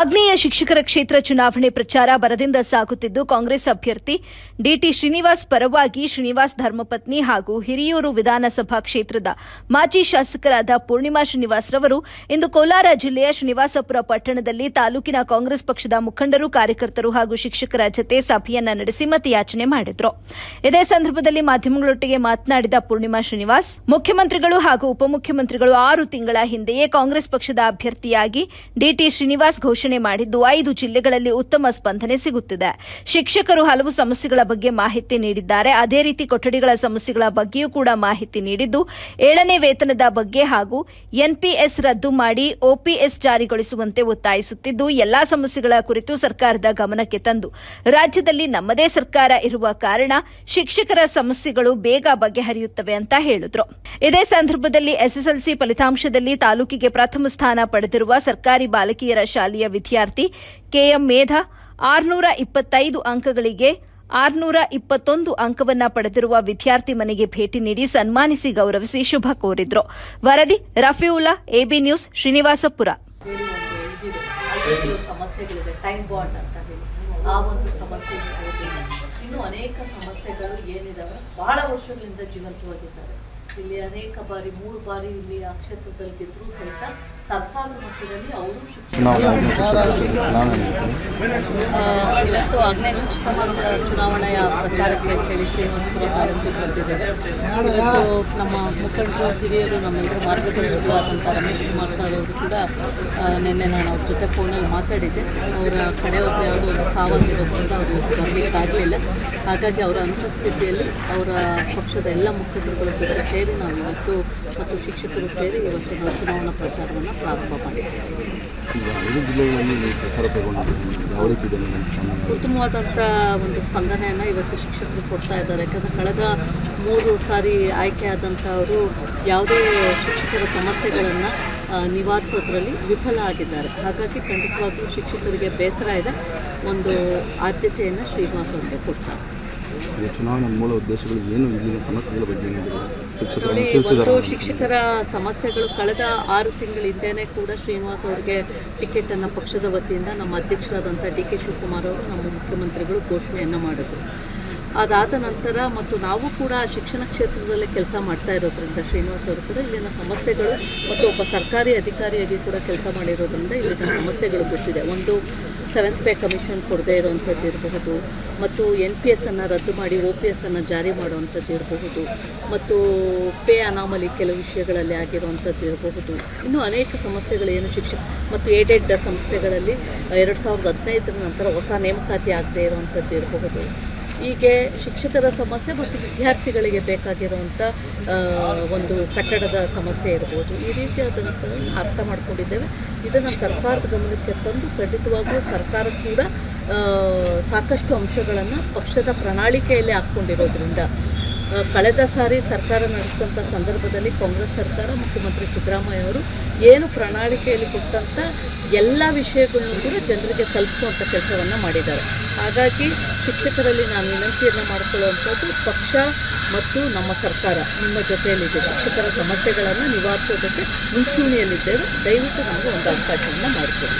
ಶಿಕ್ಷಕರ ಕ್ಷೇತ್ರ ಚುನಾವಣೆ ಪ್ರಚಾರ ಬರದಿಂದ ಸಾಗುತ್ತಿದ್ದು ಕಾಂಗ್ರೆಸ್ ಅಭ್ಯರ್ಥಿ ಡಿಟಿ ಶ್ರೀನಿವಾಸ್ ಪರವಾಗಿ ಶ್ರೀನಿವಾಸ್ ಧರ್ಮಪತ್ನಿ ಹಾಗೂ ಹಿರಿಯೂರು ವಿಧಾನಸಭಾ ಕ್ಷೇತ್ರದ ಮಾಜಿ ಶಾಸಕರಾದ ಪೂರ್ಣಿಮಾ ಶ್ರೀನಿವಾಸ್ ರವರು ಇಂದು ಕೋಲಾರ ಜಿಲ್ಲೆಯ ಶ್ರೀನಿವಾಸಪುರ ಪಟ್ಟಣದಲ್ಲಿ ತಾಲೂಕಿನ ಕಾಂಗ್ರೆಸ್ ಪಕ್ಷದ ಮುಖಂಡರು, ಕಾರ್ಯಕರ್ತರು ಹಾಗೂ ಶಿಕ್ಷಕರ ಜತೆ ಸಭೆಯನ್ನ ನಡೆಸಿ ಮತಯಾಚನೆ ಮಾಡಿದ್ರು. ಇದೇ ಸಂದರ್ಭದಲ್ಲಿ ಮಾಧ್ಯಮಗಳೊಟ್ಟಿಗೆ ಮಾತನಾಡಿದ ಪೂರ್ಣಿಮಾ ಶ್ರೀನಿವಾಸ್, ಮುಖ್ಯಮಂತ್ರಿಗಳು ಹಾಗೂ ಉಪಮುಖ್ಯಮಂತ್ರಿಗಳು ಆರು ತಿಂಗಳ ಹಿಂದೆಯೇ ಕಾಂಗ್ರೆಸ್ ಪಕ್ಷದ ಅಭ್ಯರ್ಥಿಯಾಗಿ ಡಿಟಿ ಶ್ರೀನಿವಾಸ್ ಘೋಷಣೆ ಮಾಡಿದ್ದು ಐದು ಜಿಲ್ಲೆಗಳಲ್ಲಿ ಉತ್ತಮ ಸ್ಪಂದನೆ ಸಿಗುತ್ತಿದೆ. ಶಿಕ್ಷಕರು ಹಲವು ಸಮಸ್ಯೆಗಳ ಬಗ್ಗೆ ಮಾಹಿತಿ ನೀಡಿದ್ದಾರೆ. ಅದೇ ರೀತಿ ಕೊಠಡಿಗಳ ಸಮಸ್ಯೆಗಳ ಬಗ್ಗೆಯೂ ಕೂಡ ಮಾಹಿತಿ ನೀಡಿದ್ದು, ಏಳನೇ ವೇತನದ ಬಗ್ಗೆ ಹಾಗೂ ಎನ್ಪಿಎಸ್ ರದ್ದು ಮಾಡಿ ಒಪಿಎಸ್ ಜಾರಿಗೊಳಿಸುವಂತೆ ಒತ್ತಾಯಿಸುತ್ತಿದ್ದು, ಎಲ್ಲಾ ಸಮಸ್ಯೆಗಳ ಕುರಿತು ಸರ್ಕಾರದ ಗಮನಕ್ಕೆ ತಂದು, ರಾಜ್ಯದಲ್ಲಿ ನಮ್ಮದೇ ಸರ್ಕಾರ ಇರುವ ಕಾರಣ ಶಿಕ್ಷಕರ ಸಮಸ್ಯೆಗಳು ಬೇಗ ಬಗೆಹರಿಯುತ್ತವೆ ಅಂತ ಹೇಳಿದ್ರು. ಇದೇ ಸಂದರ್ಭದಲ್ಲಿ ಎಸ್ಎಸ್ಎಲ್ಸಿ ಫಲಿತಾಂಶದಲ್ಲಿ ತಾಲೂಕಿಗೆ ಪ್ರಥಮ ಸ್ಥಾನ ಪಡೆದಿರುವ ಸರ್ಕಾರಿ ಬಾಲಕಿಯರ ಶಾಲೆಯ ವಿದ್ಯಾರ್ಥಿ ಕೆಎಂ ಮೇಧಾ ಆರ್ನೂರ ಇಪ್ಪತ್ತೈದು ಅಂಕಗಳಿಗೆ ಆರುನೂರ ಇಪ್ಪತ್ತೊಂದು ಅಂಕವನ್ನ ಪಡೆದಿರುವ ವಿದ್ಯಾರ್ಥಿ ಮನೆಗೆ ಭೇಟಿ ನೀಡಿ ಸನ್ಮಾನಿಸಿ ಗೌರವಿಸಿ ಶುಭ ಕೋರಿದ್ರು. ವರದಿ ರಫಿಯುಲ್ಲಾ ಎಬಿ ನ್ಯೂಸ್, ಶ್ರೀನಿವಾಸಪುರ. ಸಮಸ್ಯೆಗಳು ಏನಿದಾವೆ, ಬಹಳ ವರ್ಷಗಳಿಂದ ಜೀವಂತವಾಗಿದ್ದಾರೆ. ಇಲ್ಲಿ ಅನೇಕ ಬಾರಿ ಮೂರು ಬಾರಿ ಇಲ್ಲಿ ಆ ಕ್ಷೇತ್ರದಲ್ಲಿ ಗೆದ್ರು ಸಹಿತ ಸರ್ಕಾರದ ಮಟ್ಟದಲ್ಲಿ ಅವರು ಶಿಕ್ಷಣ ಇವತ್ತು ಆಗ್ನೇಯ ಶಿಕ್ಷಕರ ಚುನಾವಣೆಯ ಪ್ರಚಾರಕ್ಕೆ ಅಂತೇಳಿ ಶ್ರೀನಿವಾಸಪುರ ತಾಲೂಕಿಗೆ ಬಂದಿದ್ದೇವೆ. ಇವತ್ತು ನಮ್ಮ ಮುಖಂಡರು ಹಿರಿಯರು ನಮ್ಮೆಲ್ಲರೂ ಮಾರ್ಗದರ್ಶಕರಾದಂಥ ರಮೇಶ್ ಕುಮಾರ್ ಸರ್ ಅವರು ಕೂಡ ನಿನ್ನೆ ನಾನು ಅವ್ರ ಜೊತೆ ಫೋನಲ್ಲಿ ಮಾತಾಡಿದ್ದೆ. ಅವರ ಕಡೆಯವ್ರದ್ದು ಯಾವುದೋ ಒಂದು ಸಾವಾಗಿರೋದ್ರಿಂದ ಅವರು ಇವತ್ತು ಬರಲಿಕ್ಕಾಗಲಿಲ್ಲ. ಹಾಗಾಗಿ ಅವರ ಅನುಪಸ್ಥಿತಿಯಲ್ಲಿ ಅವರ ಪಕ್ಷದ ಎಲ್ಲ ಮುಖಂಡರುಗಳ ಜೊತೆ ಸೇರಿ ನಾವು ಇವತ್ತು ಮತ್ತು ಶಿಕ್ಷಕರು ಸೇರಿ ಇವತ್ತು ನಾವು ಚುನಾವಣಾ ಪ್ರಚಾರವನ್ನು ಪ್ರಾರಂಭ ಮಾಡಿದ್ದೇವೆ ಉತ್ತಮವಾದಂಥ ಒಂದು ಸ್ಪಂದನೆಯನ್ನು ಇವತ್ತು ಶಿಕ್ಷಕರು ಕೊಡ್ತಾ ಇದ್ದಾರೆ. ಯಾಕಂದರೆ ಕಳೆದ ಮೂರು ಸಾರಿ ಆಯ್ಕೆ ಆದಂಥವರು ಯಾವುದೇ ಶಿಕ್ಷಕರ ಸಮಸ್ಯೆಗಳನ್ನು ನಿವಾರಿಸೋದ್ರಲ್ಲಿ ವಿಫಲ ಆಗಿದ್ದಾರೆ. ಹಾಗಾಗಿ ಖಂಡಿತವಾಗ್ಲೂ ಶಿಕ್ಷಕರಿಗೆ ಬೇಸರ ಇದೆ. ಒಂದು ಆದ್ಯತೆಯನ್ನು ಶ್ರೀನಿವಾಸ್ ಅವರಿಗೆ ಕೊಡ್ತಾರೆ. ಈಗ ಚುನಾವಣೆ ಮೂಲ ಉದ್ದೇಶಗಳು ಏನು? ಇಲ್ಲಿನ ಸಮಸ್ಯೆಗಳ ಬಗ್ಗೆ ಏನಿದೆ? ಶಿಕ್ಷಕರು ಒಂದು ಶಿಕ್ಷಕರ ಸಮಸ್ಯೆಗಳು ಕಳೆದ ಆರು ತಿಂಗಳಿಂದೇನೆ ಕೂಡ ಶ್ರೀನಿವಾಸ್ ಅವರಿಗೆ ಟಿಕೆಟನ್ನು ಪಕ್ಷದ ವತಿಯಿಂದ ನಮ್ಮ ಅಧ್ಯಕ್ಷರಾದಂಥ ಡಿ ಕೆ ಶಿವಕುಮಾರ್ ಅವರು ನಮ್ಮ ಮುಖ್ಯಮಂತ್ರಿಗಳು ಘೋಷಣೆಯನ್ನು ಮಾಡಿದ್ರು. ಅದಾದ ನಂತರ ಮತ್ತು ನಾವು ಕೂಡ ಶಿಕ್ಷಣ ಕ್ಷೇತ್ರದಲ್ಲೇ ಕೆಲಸ ಮಾಡ್ತಾ ಇರೋದ್ರಿಂದ ಶ್ರೀನಿವಾಸ್ ಅವರು ಕೂಡ ಇಲ್ಲಿನ ಸಮಸ್ಯೆಗಳು ಮತ್ತು ಒಬ್ಬ ಸರ್ಕಾರಿ ಅಧಿಕಾರಿಯಾಗಿ ಕೂಡ ಕೆಲಸ ಮಾಡಿರೋದ್ರಿಂದ ಇಲ್ಲಿನ ಸಮಸ್ಯೆಗಳು ಗೊತ್ತಿದೆ ಒಂದು ಸೆವೆಂತ್ ಪೇ ಕಮಿಷನ್ ಕೊಡದೇ ಇರುವಂಥದ್ದು ಇರಬಹುದು ಮತ್ತು ಎನ್ ಪಿ ಎಸ್ ಅನ್ನು ರದ್ದು ಮಾಡಿ ಒ ಪಿ ಎಸ್ ಅನ್ನು ಜಾರಿ ಮಾಡುವಂಥದ್ದು ಇರಬಹುದು ಮತ್ತು ಪೇ ಅನಾಮಲಿ ಕೆಲವು ವಿಷಯಗಳಲ್ಲಿ ಆಗಿರುವಂಥದ್ದು ಇರಬಹುದು. ಇನ್ನೂ ಅನೇಕ ಸಮಸ್ಯೆಗಳು ಏನು ಶಿಕ್ಷಣ ಮತ್ತು ಏಡೆಡ್ ಸಂಸ್ಥೆಗಳಲ್ಲಿ, ಎರಡು ಸಾವಿರದ ಹದಿನೈದರ ನಂತರ ಹೊಸ ನೇಮಕಾತಿ ಆಗದೇ ಇರುವಂಥದ್ದು ಇರಬಹುದು. ಹೀಗೆ ಶಿಕ್ಷಕರ ಸಮಸ್ಯೆ ಮತ್ತು ವಿದ್ಯಾರ್ಥಿಗಳಿಗೆ ಬೇಕಾಗಿರುವಂಥ ಒಂದು ಕಟ್ಟಡದ ಸಮಸ್ಯೆ ಇರ್ಬೋದು. ಈ ರೀತಿಯಾದಂಥ ಅರ್ಥ ಮಾಡಿಕೊಂಡಿದ್ದೇವೆ. ಇದನ್ನು ಸರ್ಕಾರದ ಗಮನಕ್ಕೆ ತಂದು ಖಂಡಿತವಾಗ್ಲೂ ಸರ್ಕಾರ ಕೂಡ ಸಾಕಷ್ಟು ಅಂಶಗಳನ್ನು ಪಕ್ಷದ ಪ್ರಣಾಳಿಕೆಯಲ್ಲಿ ಹಾಕ್ಕೊಂಡಿರೋದ್ರಿಂದ ಕಳೆದ ಸಾರಿ ಸರ್ಕಾರ ನಡೆಸಿದಂಥ ಸಂದರ್ಭದಲ್ಲಿ ಕಾಂಗ್ರೆಸ್ ಸರ್ಕಾರ, ಮುಖ್ಯಮಂತ್ರಿ ಸಿದ್ದರಾಮಯ್ಯ ಅವರು ಏನು ಪ್ರಣಾಳಿಕೆಯಲ್ಲಿ ಕೊಟ್ಟಂಥ ಎಲ್ಲ ವಿಷಯಗಳನ್ನು ಕೂಡ ಜನರಿಗೆ ತಲುಪಿಸುವಂಥ ಕೆಲಸವನ್ನು ಮಾಡಿದ್ದಾರೆ. ಹಾಗಾಗಿ ಶಿಕ್ಷಕರಲ್ಲಿ ನಾನು ವಿನಂತಿಯನ್ನು ಮಾಡಿಕೊಳ್ಳುವಂಥದ್ದು, ಪಕ್ಷ ಮತ್ತು ನಮ್ಮ ಸರ್ಕಾರ ನಿಮ್ಮ ಜೊತೆಯಲ್ಲಿದೆ. ಶಿಕ್ಷಕರ ಸಮಸ್ಯೆಗಳನ್ನು ನಿವಾರಿಸೋದಕ್ಕೆ ಮುಂಚೂಣಿಯಲ್ಲಿದ್ದೇವೆ. ದಯವಿಟ್ಟು ನಮಗೆ ಒಂದು ಅವಕಾಶವನ್ನು ಮಾಡಿಕೊಡಿ.